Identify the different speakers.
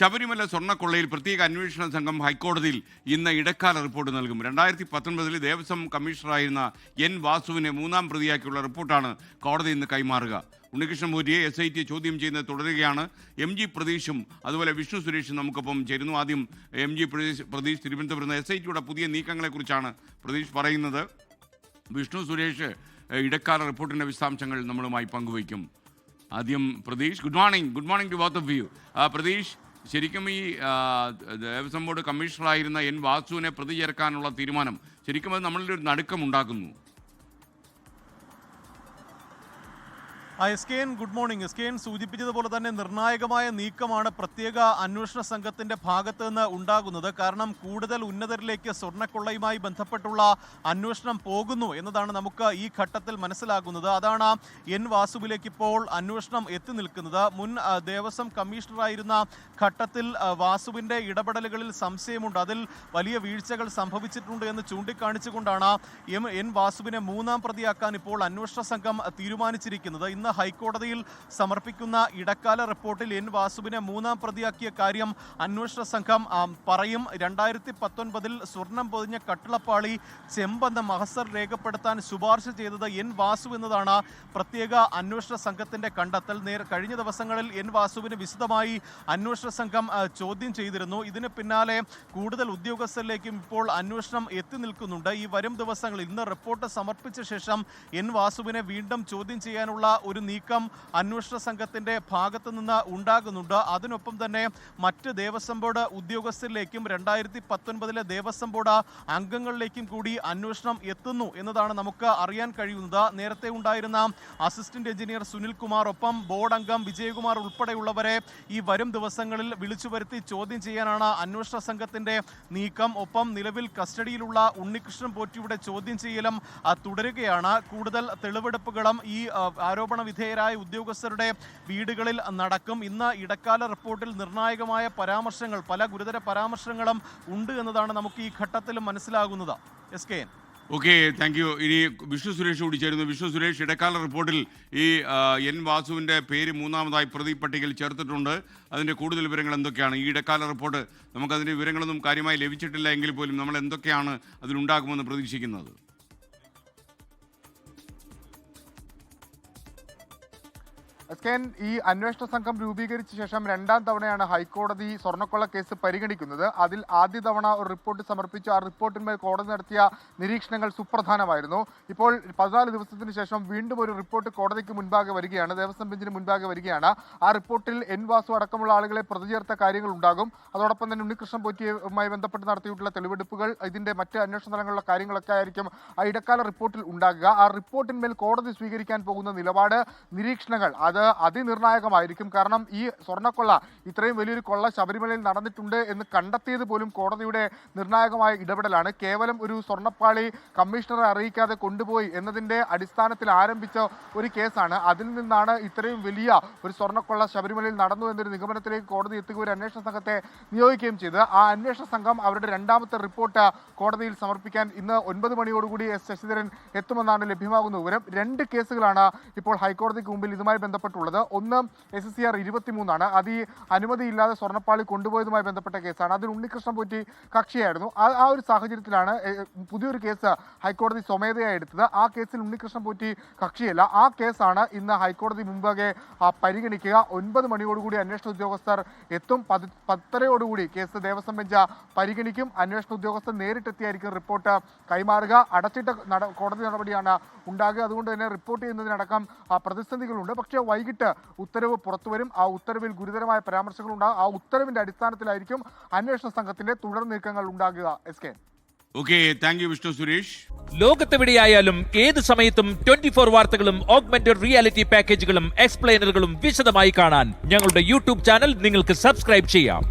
Speaker 1: ശബരിമല സ്വർണക്കൊള്ളയിൽ പ്രത്യേക അന്വേഷണ സംഘം ഹൈക്കോടതിയിൽ ഇന്ന് ഇടക്കാല റിപ്പോർട്ട് നൽകും. രണ്ടായിരത്തി പത്തൊൻപതിൽ ദേവസ്വം കമ്മീഷണറായിരുന്ന എൻ വാസുവിനെ മൂന്നാം പ്രതിയാക്കിയുള്ള റിപ്പോർട്ടാണ് കോടതി ഇന്ന് കൈമാറുക. ഉണ്ണികൃഷ്ണമൂരിയെ എസ് ഐ ടി ചോദ്യം ചെയ്യുന്നത് തുടരുകയാണ്. എം ജി പ്രതീഷും അതുപോലെ വിഷ്ണു സുരേഷും നമുക്കൊപ്പം ചേരുന്നു. ആദ്യം M G Pratheesh Pratheesh Thiruvananthapuram S I ടിയുടെ പുതിയ നീക്കങ്ങളെക്കുറിച്ചാണ് പ്രതീഷ് പറയുന്നത്. വിഷ്ണു സുരേഷ് ഇടക്കാല റിപ്പോർട്ടിന്റെ വിശദാംശങ്ങൾ നമ്മളുമായി പങ്കുവയ്ക്കും. ആദ്യം Pratheesh good morning. Good morning to both of you. Pratheesh ശരിക്കും ഈ ദേവസ്വം ബോർഡ് കമ്മീഷണറായിരുന്ന എൻ വാസുവിനെ പ്രതി ചേർക്കാനുള്ള തീരുമാനം ശരിക്കും അത് നമ്മളിൽ ഒരു നടുക്കം
Speaker 2: S K N good morning. S K N സൂചിപ്പിച്ചതുപോലെ തന്നെ നിർണായകമായ നീക്കമാണ് പ്രത്യേക അന്വേഷണ സംഘത്തിന്റെ ഭാഗത്ത് നിന്ന് ഉണ്ടാകുന്നത്. കാരണം കൂടുതൽ ഉന്നതരിലേക്ക് സ്വർണക്കൊള്ളയുമായി ബന്ധപ്പെട്ടുള്ള അന്വേഷണം പോകുന്നു എന്നതാണ് നമുക്ക് ഈ ഘട്ടത്തിൽ മനസ്സിലാകുന്നത്. അതാണ് എൻ വാസുവിലേക്ക് ഇപ്പോൾ അന്വേഷണം എത്തി നിൽക്കുന്നത്. മുൻ ദേവസ്വം കമ്മീഷണറായിരുന്ന ഘട്ടത്തിൽ വാസുവിന്റെ ഇടപെടലുകളിൽ സംശയമുണ്ട്. അതിൽ വലിയ വീഴ്ചകൾ സംഭവിച്ചിട്ടുണ്ട് എന്ന് ചൂണ്ടിക്കാണിച്ചുകൊണ്ടാണ് എം എൻ വാസുവിനെ മൂന്നാം പ്രതിയാക്കാൻ ഇപ്പോൾ അന്വേഷണ സംഘം തീരുമാനിച്ചിരിക്കുന്നത്. ഇന്ന് ഹൈക്കോടതിയിൽ സമർപ്പിക്കുന്ന ഇടക്കാല റിപ്പോർട്ടിൽ എൻ വാസുവിനെ മൂന്നാം പ്രതിയാക്കിയ കാര്യം അന്വേഷണ സംഘം പറയും. രണ്ടായിരത്തി പത്തൊൻപതിൽ സ്വർണം പൊതിഞ്ഞ കട്ടിളപ്പാളി ചെമ്പെന്ന മഹസർ രേഖപ്പെടുത്താൻ ശുപാർശ ചെയ്തത് എൻ വാസു എന്നതാണ് പ്രത്യേക അന്വേഷണ സംഘത്തിന്റെ കണ്ടെത്തൽ. നേർ കഴിഞ്ഞ ദിവസങ്ങളിൽ എൻ വാസുവിന് വിശദമായി അന്വേഷണ സംഘം ചോദ്യം ചെയ്തിരുന്നു. ഇതിന് പിന്നാലെ കൂടുതൽ ഉദ്യോഗസ്ഥരിലേക്കും ഇപ്പോൾ അന്വേഷണം എത്തി നിൽക്കുന്നുണ്ട്. ഈ വരും ദിവസങ്ങളിൽ ഇന്ന് റിപ്പോർട്ട് സമർപ്പിച്ച ശേഷം എൻ വാസുവിനെ വീണ്ടും ചോദ്യം ചെയ്യാനുള്ള ഒരു നീക്കം അന്വേഷണ സംഘത്തിന്റെ ഭാഗത്തു നിന്ന് ഉണ്ടാകുന്നുണ്ട്. അതിനൊപ്പം തന്നെ മറ്റ് ദേവസ്വം ബോർഡ് ഉദ്യോഗസ്ഥരിലേക്കും രണ്ടായിരത്തി പത്തൊൻപതിലെ ദേവസ്വം ബോർഡ് അംഗങ്ങളിലേക്കും കൂടി അന്വേഷണം എത്തുന്നു എന്നതാണ് നമുക്ക് അറിയാൻ കഴിയുന്നത്. നേരത്തെ ഉണ്ടായിരുന്ന അസിസ്റ്റന്റ് എഞ്ചിനീയർ സുനിൽ കുമാർ ഒപ്പം ബോർഡ് അംഗം വിജയകുമാർ ഉൾപ്പെടെയുള്ളവരെ ഈ വരും ദിവസങ്ങളിൽ വിളിച്ചു വരുത്തി ചോദ്യം ചെയ്യാനാണ് അന്വേഷണ സംഘത്തിന്റെ നീക്കം. ഒപ്പം നിലവിൽ കസ്റ്റഡിയിലുള്ള ഉണ്ണികൃഷ്ണൻ പോറ്റിയുടെ ചോദ്യം ചെയ്യലും തുടരുകയാണ്. കൂടുതൽ തെളിവെടുപ്പുകളും ഈ ആരോപണ വിധേയരായ ഉദ്യോഗസ്ഥരുടെ വീടുകളിൽ നടക്കും. ഇന്ന് ഇടക്കാല റിപ്പോർട്ടിൽ നിർണായകമായ പരാമർശങ്ങൾ പല ഗുരുതര പരാമർശങ്ങളും ഉണ്ട് എന്നതാണ് നമുക്ക് ഈ ഘട്ടത്തിൽ മനസ്സിലാകുന്നത്. S K N.
Speaker 1: Okay thank you. ഇനി വിഷ്ണു സുരേഷ് കൂടി ചേരുന്നു. വിഷ്ണു സുരേഷ് ഇടക്കാല റിപ്പോർട്ടിൽ ഈ എൻ വാസുവിന്റെ പേര് മൂന്നാമതായി പ്രതി പട്ടികയിൽ ചേർത്തിട്ടുണ്ട്. അതിന്റെ കൂടുതൽ വിവരങ്ങൾ എന്തൊക്കെയാണ്? ഈ ഇടക്കാല റിപ്പോർട്ട് നമുക്കതിന്റെ വിവരങ്ങളൊന്നും കാര്യമായി ലഭിച്ചിട്ടില്ല എങ്കിൽ പോലും നമ്മൾ എന്തൊക്കെയാണ് അതിലുണ്ടാകുമെന്ന് പ്രതീക്ഷിക്കുന്നത്?
Speaker 3: എസ്കേൻ ഈ അന്വേഷണ സംഘം രൂപീകരിച്ച ശേഷം രണ്ടാം തവണയാണ് ഹൈക്കോടതി സ്വർണക്കൊള്ള കേസ് പരിഗണിക്കുന്നത്. അതിൽ ആദ്യ തവണ ഒരു റിപ്പോർട്ട് സമർപ്പിച്ചു ആ റിപ്പോർട്ടിന്മേൽ കോടതി നടത്തിയ നിരീക്ഷണങ്ങൾ സുപ്രധാനമായിരുന്നു. ഇപ്പോൾ പതിനാല് ദിവസത്തിന് ശേഷം വീണ്ടും ഒരു റിപ്പോർട്ട് കോടതിക്ക് മുൻപാകെ വരികയാണ് ദേവസ്വം ബെഞ്ചിന് മുൻപാകെ വരികയാണ്. ആ റിപ്പോർട്ടിൽ എൻ വാസു അടക്കമുള്ള ആളുകളെ പ്രതി ചേർത്ത കാര്യങ്ങൾ ഉണ്ടാകും. അതോടൊപ്പം തന്നെ ഉണ്ണികൃഷ്ണൻ പോറ്റിയുമായി ബന്ധപ്പെട്ട് നടത്തിയിട്ടുള്ള തെളിവെടുപ്പുകൾ ഇതിന്റെ മറ്റ് അന്വേഷണ തലങ്ങളിലുള്ള കാര്യങ്ങളൊക്കെ ആയിരിക്കും ആ ഇടക്കാല റിപ്പോർട്ടിൽ ഉണ്ടാകുക. ആ റിപ്പോർട്ടിന്മേൽ കോടതി സ്വീകരിക്കാൻ പോകുന്ന നിലപാട് നിരീക്ഷണങ്ങൾ അത് അതിനിർണായകമായിരിക്കും. കാരണം ഈ സ്വർണക്കൊള്ള ഇത്രയും വലിയൊരു കൊള്ള ശബരിമലയിൽ നടന്നിട്ടുണ്ട് എന്ന് കണ്ടെത്തിയത് പോലും കോടതിയുടെ നിർണായകമായ ഇടപെടലാണ്. കേവലം ഒരു സ്വർണപ്പാളി കമ്മീഷണറെ അറിയിക്കാതെ കൊണ്ടുപോയി എന്നതിന്റെ അടിസ്ഥാനത്തിൽ ആരംഭിച്ച ഒരു കേസാണ്. അതിൽ നിന്നാണ് ഇത്രയും വലിയ ഒരു സ്വർണക്കൊള്ള ശബരിമലയിൽ നടന്നു എന്നൊരു നിഗമനത്തിലേക്ക് കോടതി എത്തുക ഒരു അന്വേഷണ സംഘത്തെ നിയോഗിക്കുകയും ചെയ്ത്. ആ അന്വേഷണ സംഘം അവരുടെ രണ്ടാമത്തെ റിപ്പോർട്ട് കോടതിയിൽ സമർപ്പിക്കാൻ ഇന്ന് ഒൻപത് മണിയോടുകൂടി എസ് ശശിധരൻ എത്തുമെന്നാണ് ലഭ്യമാകുന്ന വിവരം. രണ്ട് കേസുകളാണ് ഇപ്പോൾ ഹൈക്കോടതിക്ക് മുമ്പിൽ ഇതുമായി ബന്ധപ്പെട്ടുള്ളത്. ഒന്ന് എസ് സി ആർ ഇരുപത്തിമൂന്നാണ്. അത് ഈ അനുമതിയില്ലാതെ സ്വർണപ്പാളി കൊണ്ടുപോയതുമായി ബന്ധപ്പെട്ട കേസാണ്. അതിൽ ഉണ്ണികൃഷ്ണൻ പോറ്റി കക്ഷിയായിരുന്നു. ആ ഒരു സാഹചര്യത്തിലാണ് പുതിയൊരു കേസ് ഹൈക്കോടതി സ്വമേധയായി എടുത്തത്. ആ കേസിൽ ഉണ്ണികൃഷ്ണൻ പോറ്റി കക്ഷിയല്ല. ആ കേസാണ് ഇന്ന് ഹൈക്കോടതി മുമ്പാകെ പരിഗണിക്കുക. ഒൻപത് മണിയോടുകൂടി അന്വേഷണ ഉദ്യോഗസ്ഥർ എത്തും. പതി പത്തരയോടുകൂടി കേസ് ദേവസ്വം ബെഞ്ച് പരിഗണിക്കും. അന്വേഷണ ഉദ്യോഗസ്ഥർ നേരിട്ടെത്തിയായിരിക്കും റിപ്പോർട്ട് കൈമാറുക. അടച്ചിട്ട കോടതി നടപടിയാണ് ഉണ്ടാകുക. അതുകൊണ്ട് തന്നെ റിപ്പോർട്ട് ചെയ്യുന്നതിനടക്കം പ്രതിസന്ധികളുണ്ട്. പക്ഷേ വൈകിട്ട് ഉത്തരവ് പുറത്തുവരും ആ ഉത്തരവിൽ ഗുരുതരമായ പരാമർശങ്ങളുണ്ടാകും ആ ഉത്തരവിന്റെ അടിസ്ഥാനത്തിലായിരിക്കും അന്വേഷണ സംഘത്തിന്റെ തുടർ നീക്കങ്ങൾ ഉണ്ടാകുക. S K
Speaker 1: okay thank you Vishnu Suresh
Speaker 4: ലോകത്തെവിടെയായാലും ഏത് സമയത്തും ട്വന്റി ഫോർ വാർത്തകളും ഓഗ്മെന്റഡ് റിയാലിറ്റി പാക്കേജുകളും എക്സ്പ്ലെയിനറുകളും വിശദമായി കാണാൻ ഞങ്ങളുടെ യൂട്യൂബ് ചാനൽ നിങ്ങൾക്ക് സബ്സ്ക്രൈബ് ചെയ്യാം.